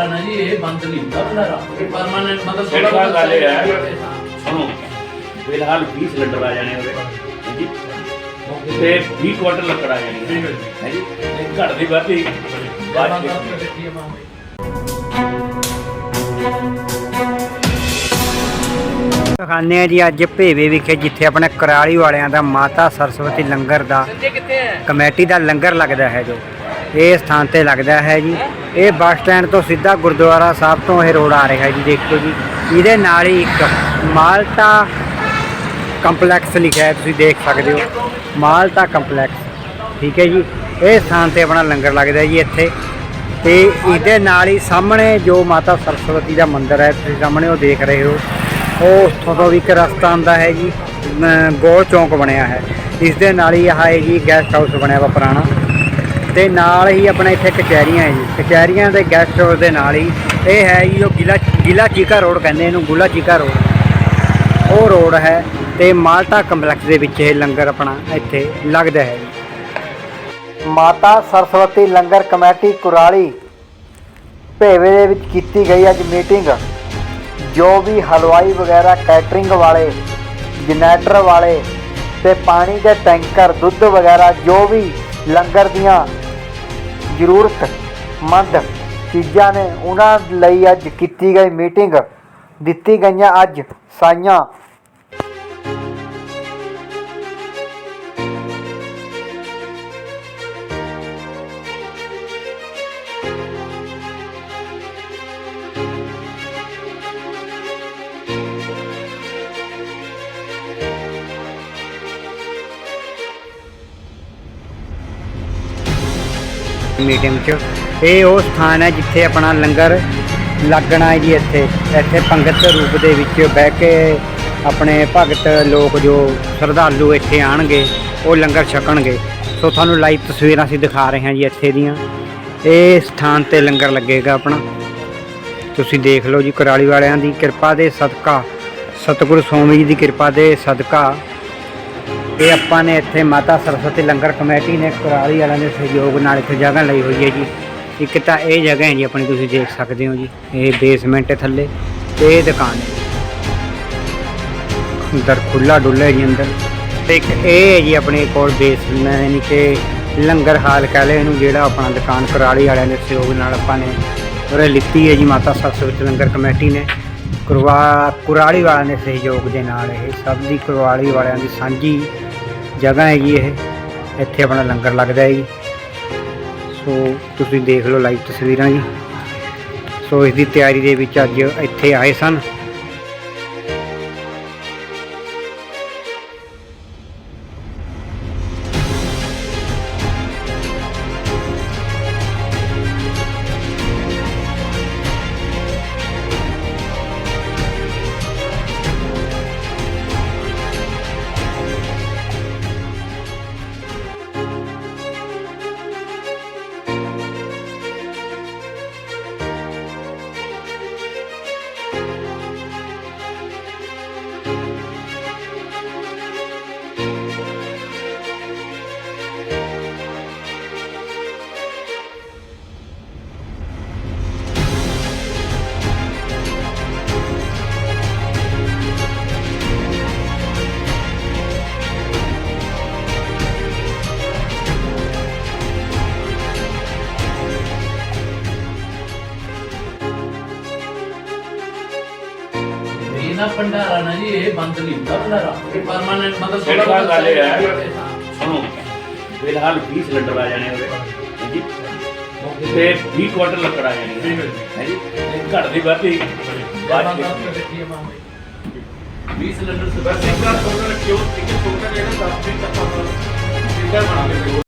ਨਾ ਜੀ ਇਹ ਬੰਦ ਨਹੀਂ ਹੁੰਦਾ ਭੰਡਾਰਾ ਇਹ ਪਰਮਾਨੈਂਟ ਮਤਲਬ ਜਿਹੜੀ ਥੋੜ੍ਹਾ ਗੱਲ ਇਹ ਹੈ ਬਹੁਤ ਸੁਣੋ ਫਿਲਹਾਲ 20 ਸਿਲੰਡਰ ਆ ਜਾਣੇ ਉਹਦੇ ਹਾਂਜੀ? ਤੇ 20 ਕੁਆਟਰ ਲੱਕੜ ਆ ਜਾਣੀ। ਠੀਕ ਹੈ ਜੀ। ਹਾਂਜੀ? ਘੜ ਦੀ ਬਾਅਦ ਆ ਅੱਜ ਭੇਵੇ ਵਿਖੇ ਜਿੱਥੇ ਆਪਣੇ ਕਰਾਲੀ ਵਾਲਿਆਂ ਦਾ ਮਾਤਾ ਸਰਸਵਤੀ ਲੰਗਰ ਦਾ ਕਮੇਟੀ ਦਾ ਲੰਗਰ ਲੱਗਦਾ ਹੈ ਜੋ। ਇਹ ਸਥਾਨ ਤੇ ਲੱਗਦਾ ਹੈ ਜੀ। ਇਹ ਬੱਸ ਸਟੈਂਡ ਤੋਂ ਸਿੱਧਾ ਗੁਰਦੁਆਰਾ ਸਾਹਿਬ ਤੋਂ ਇਹ ਰੋਡ ਆ ਰਿਹਾ ਹੈ ਜੀ, ਦੇਖੋ ਜੀ। ਇਹਦੇ ਨਾਲ ਹੀ ਇੱਕ ਮਾਲਟਾ ਕੰਪਲੈਕਸ ਲਿਖਿਆ ਹੈ, ਤੁਸੀਂ ਦੇਖ ਸਕਦੇ ਹੋ। ਮਾਲਟਾ ਕੰਪਲੈਕਸ, ਠੀਕ ਹੈ ਜੀ। ਇਹ ਸਥਾਨ ਤੇ ਆਪਣਾ ਲੰਗਰ ਲੱਗਦਾ ਜੀ ਇੱਥੇ। ਤੇ ਇਹਦੇ ਨਾਲ ਹੀ ਸਾਹਮਣੇ ਜੋ ਮਾਤਾ ਸਰਸਵਤੀ ਦਾ ਮੰਦਿਰ ਹੈ, ਤੁਸੀਂ ਸਾਹਮਣੇ ਉਹ ਦੇਖ ਰਹੇ ਹੋ। ਉਹ ਉੱਥੋਂ ਤੋਂ ਵੀ ਇੱਕ ਰਸਤਾ ਆਉਂਦਾ ਹੈ ਜੀ। ਅਮ, ਗੋਲ ਚੌਂਕ ਬਣਿਆ ਹੈ। ਇਸ ਦੇ ਨਾਲ ਹੀ ਆਹ ਹੈ ਜੀ ਗੈਸਟ ਹਾਊਸ ਬਣਿਆ ਵਾ ਪੁਰਾਣਾ। ਤੇ ਨਾਲ ਹੀ ਆਪਣਾ ਇੱਥੇ ਕਚਹਿਰੀਆਂ ਹੈ ਜੀ। ਕਚਹਿਰੀਆਂ ਦੇ ਗੈਸਟ ਹਾਊਸ ਦੇ ਨਾਲ ਹੀ। ਇਹ ਹੈ ਜੀ ਜੋ ਗਿਲਾ ਗਿਲਾ ਚੀਕਾ ਰੋਡ ਕਹਿੰਦੇ ਇਹਨੂੰ, ਗੁਲਾ ਚੀਕਾ ਰੋਡ। ਉਹ ਰੋਡ ਹੈ ਤੇ ਮਾਲਟਾ ਕੰਪਲੈਕਸ ਦੇ ਵਿੱਚ ਇਹ ਲੰਗਰ ਆਪਣਾ ਇੱਥੇ ਲੱਗਦਾ ਹੈ ਮਾਤਾ ਸਰਸਵਤੀ ਲੰਗਰ ਕਮੇਟੀ ਕੁਰਾਲੀ ਭੇਵੇ ਦੇ ਵਿੱਚ ਕੀਤੀ ਗਈ ਅੱਜ ਮੀਟਿੰਗ। ਜੋ ਵੀ ਹਲਵਾਈ ਵਗੈਰਾ ਕੈਟਰਿੰਗ ਵਾਲੇ, ਜਨਰੇਟਰ ਵਾਲੇ ਤੇ ਪਾਣੀ ਦੇ ਟੈਂਕਰ, ਦੁੱਧ ਵਗੈਰਾ ਜੋ ਵੀ ਲੰਗਰ ਦੀਆਂ ਜ਼ਰੂਰਤਮੰਦ ਚੀਜ਼ਾਂ ਨੇ ਉਹਨਾਂ ਲਈ ਅੱਜ ਕੀਤੀ ਗਈ ਮੀਟਿੰਗ ਦਿੱਤੀ ਗਈਆਂ ਅੱਜ ਸਾਈਆਂ ਮੀਟਿੰਗ 'ਚ। ਇਹ ਉਹ ਸਥਾਨ ਹੈ ਜਿੱਥੇ ਆਪਣਾ ਲੰਗਰ ਲੱਗਣਾ ਹੈ ਜੀ ਇੱਥੇ। ਇੱਥੇ ਪੰਗਤ ਰੂਪ ਦੇ ਵਿੱਚ ਬਹਿ ਕੇ ਆਪਣੇ ਭਗਤ ਲੋਕ ਜੋ ਸ਼ਰਧਾਲੂ ਇੱਥੇ ਆਣਗੇ ਉਹ ਲੰਗਰ ਛਕਣਗੇ। ਸੋ ਤੁਹਾਨੂੰ ਲਾਈਵ ਤਸਵੀਰਾਂ ਅਸੀਂ ਦਿਖਾ ਰਹੇ ਹਾਂ ਜੀ ਇੱਥੇ ਦੀਆਂ। ਇਹ ਸਥਾਨ ਤੇ ਲੰਗਰ ਲੱਗੇਗਾ ਆਪਣਾ। ਤੁਸੀਂ ਦੇਖ ਲਓ ਜੀ ਕੁਰਾਲੀ ਵਾਲਿਆਂ ਦੀ ਕਿਰਪਾ ਦੇ ਸਦਕਾ, ਸਤਿਗੁਰੂ ਸਵਾਮੀ ਜੀ ਦੀ ਕਿਰਪਾ ਦੇ ਸਦਕਾ। ਇਹ ਆਪਾਂ ਨੇ ਇੱਥੇ ਮਾਤਾ ਸਰਸਵਤੀ ਲੰਗਰ ਕਮੇਟੀ ਨੇ, ਕੁਰਾਲੀ ਵਾਲਿਆਂ ਦੇ ਸਹਿਯੋਗ ਨਾਲ ਇੱਥੇ ਜਗ੍ਹਾ ਲਈ ਹੋਈ ਹੈ ਜੀ। ਇੱਕ ਤਾਂ ਇਹ ਜਗ੍ਹਾ ਹੈ ਜੀ, ਆਪਣੀ ਤੁਸੀਂ ਦੇਖ ਸਕਦੇ ਹੋ ਜੀ। ਇਹ ਬੇਸਮੈਂਟ ਹੈ ਥੱਲੇ ਤੇ ਇਹ ਦੁਕਾਨ ਹੈ ਅੰਦਰ ਖੁੱਲਾ ਡੁੱਲਾ ਜੀ ਅੰਦਰ। ਤੇ ਇੱਕ ਇਹ ਹੈ ਜੀ ਆਪਣੇ ਕੋਲ ਬੇਸਮੈਂਟ ਯਾਨੀ ਕਿ ਲੰਗਰ ਹਾਲ ਕਹਿ ਲਓ ਇਹਨੂੰ, ਜਿਹੜਾ ਆਪਣਾ ਦੁਕਾਨ ਕੁਰਾਲੀ ਵਾਲਿਆਂ ਦੇ ਸਹਿਯੋਗ ਨਾਲ ਆਪਾਂ ਨੇ ਉਰੇ ਲਿੱਤੀ ਹੈ ਜੀ, ਮਾਤਾ ਸਰਸਵਤੀ ਲੰਗਰ ਕਮੇਟੀ ਨੇ। ਕੁਰਵਾ ਕੁਰਾਲੀ ਵਾਲਿਆਂ ਦੇ ਸਹਿਯੋਗ ਦੇ ਨਾਲ ਇਹ ਸਭ ਦੀ ਕੁਰਾਲੀ ਵਾਲਿਆਂ ਦੀ ਸਾਂਝੀ ਜਗ੍ਹਾ ਹੈ ਜੀ ਇਹ। ਇੱਥੇ ਆਪਣਾ ਲੰਗਰ ਲੱਗਦਾ ਹੈ ਜੀ। ਸੋ ਤੁਸੀਂ ਦੇਖ ਲਓ ਲਾਈਵ ਤਸਵੀਰਾਂ ਜੀ। ਸੋ ਇਸ ਦੀ ਤਿਆਰੀ ਦੇ ਵਿੱਚ ਅੱਜ ਇੱਥੇ ਆਏ ਸਨ। ਇਹ ਨਾ ਭੰਡਾਰਾ ਨਾ ਜੀ ਇਹ ਬੰਦ ਨਹੀਂ ਹੁੰਦਾ ਭੰਡਾਰਾ। ਇਹ ਪਰਮਾਨੈਂਟ ਮਤਲਬ ਜਿਹੜੀ ਥੋੜ੍ਹਾ ਬਹੁਤ ਗੱਲ ਇਹ ਹੈ। ਹਾਂ। ਸੁਣੋ ਫਿਲਹਾਲ 20 ਸਿਲੰਡਰ ਆ ਜਾਣੇ ਉਹਦੇ ਹਾਂਜੀ? ਤੇ 20 ਕੁਆਟਰ ਲੱਕੜ ਆ ਜਾਣੀ ਠੀਕ ਹੈ ਜੀ। ਤੇ ਘੜ ਦੀ ਵਾਧੀ ਬਾਅਦ ਚ 20 ਸਿਲੰਡਰ ਸੇ ਬਸ ਇੱਕ ਵਾਰ ਛੋਟਾ ਰੱਖਿਓ ਇੱਕ ਛੋਟਾ ਜਿਹੜਾ 10 ਮਿੰਟ ਤੱਕ ਆਪਾਂ ਸਿੰਗਲ ਬਣਾ ਕੇ ਦਿਓ